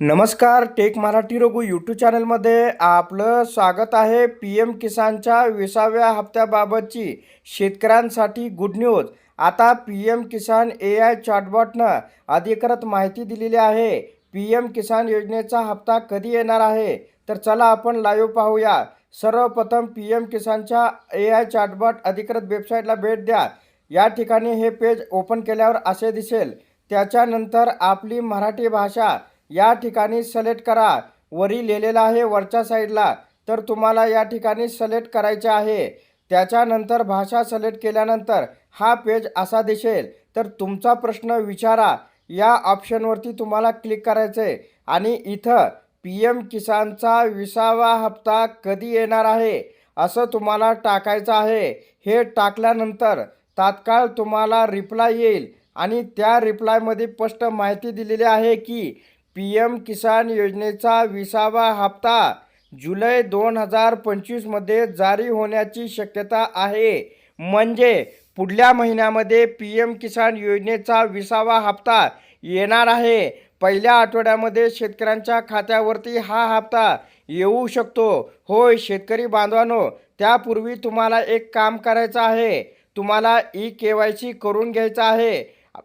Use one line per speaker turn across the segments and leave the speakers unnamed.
नमस्कार take Marathi Raghu YouTube चॅनलमध्ये आपलं स्वागत आहे पी एम किसानच्या विसाव्या हप्त्याबाबतची शेतकऱ्यांसाठी गुड न्यूज आता P M Kisan A I चॅटबॉटनं अधिकृत माहिती दिलेली आहे. पी एम किसान योजनेचा हप्ता कधी येणार आहे? तर चला आपण लाईव्ह पाहूया. सर्वप्रथम पी एम किसानच्या ए आय चॅटबॉट अधिकृत वेबसाईटला भेट द्या. या ठिकाणी हे पेज ओपन केल्यावर असे दिसेल. त्याच्यानंतर आपली मराठी भाषा या ठिकाणी सिलेक्ट करा. वरी लिहिलेलं आहे वरच्या साईडला तर तुम्हाला या ठिकाणी सिलेक्ट करायचे आहे. त्याच्यानंतर भाषा सिलेक्ट केल्यानंतर हा पेज असा दिसेल. तर तुमचा प्रश्न विचारा. या ऑप्शनवरती तुम्हाला क्लिक करायचं आहे आणि इथं पी एम किसानचा विसावा हप्ता कधी येणार आहे? असं तुम्हाला टाकायचं आहे. हे टाकल्यानंतर तात्काळ तुम्हाला रिप्लाय येईल. आणि त्या रिप्लायमध्ये स्पष्ट माहिती दिलेली आहे की पी एम किसान योजनेचा विसावा हप्ता जुलै दोन हजार पंचवीसमध्ये जारी होण्याची शक्यता आहे. म्हणजे पुढल्या महिन्यामध्ये पी एम किसान योजनेचा विसावा हप्ता येणार आहे. पहिल्या आठवड्यामध्ये शेतकऱ्यांच्या खात्यावरती हा हप्ता येऊ शकतो. होय शेतकरी बांधवांनो त्यापूर्वी तुम्हाला एक काम करायचं आहे. तुम्हाला ई के वाय सी करून घ्यायचं आहे.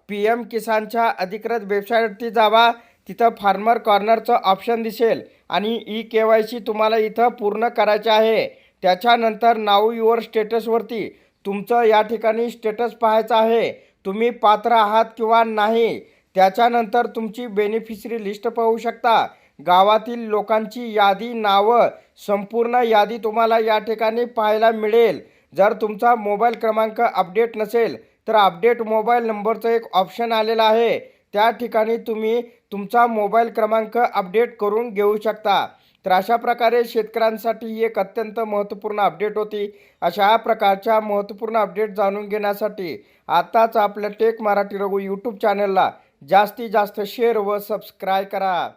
पी एम किसानच्या अधिकृत वेबसाईटवरती जावा. तिथं फार्मर कॉर्नरचं ऑप्शन दिसेल आणि ई के वाय सी तुम्हाला इथं पूर्ण करायचे आहे. त्याच्यानंतर नाऊ युअर स्टेटसवरती तुमचं या ठिकाणी स्टेटस पाहायचं आहे. तुम्ही पात्र आहात किंवा नाही त्याच्यानंतर तुमची बेनिफिशरी लिस्ट पाहू शकता. गावातील लोकांची यादी नावं संपूर्ण यादी तुम्हाला या ठिकाणी पाहायला मिळेल. जर तुमचा मोबाईल क्रमांक अपडेट नसेल तर अपडेट मोबाईल नंबरचं एक ऑप्शन आलेलं आहे. त्या ठिकाणी तुम्ही तुमचा मोबाईल क्रमांक अपडेट करून घेऊ शकता. तर अशा प्रकारे शेतकऱ्यांसाठी एक अत्यंत महत्त्वपूर्ण अपडेट होती. अशा प्रकारच्या महत्त्वपूर्ण अपडेट जाणून घेण्यासाठी आताच आपल्या टेक मराठी रघु यूट्यूब चॅनलला जास्तीत जास्त शेअर व सबस्क्राईब करा.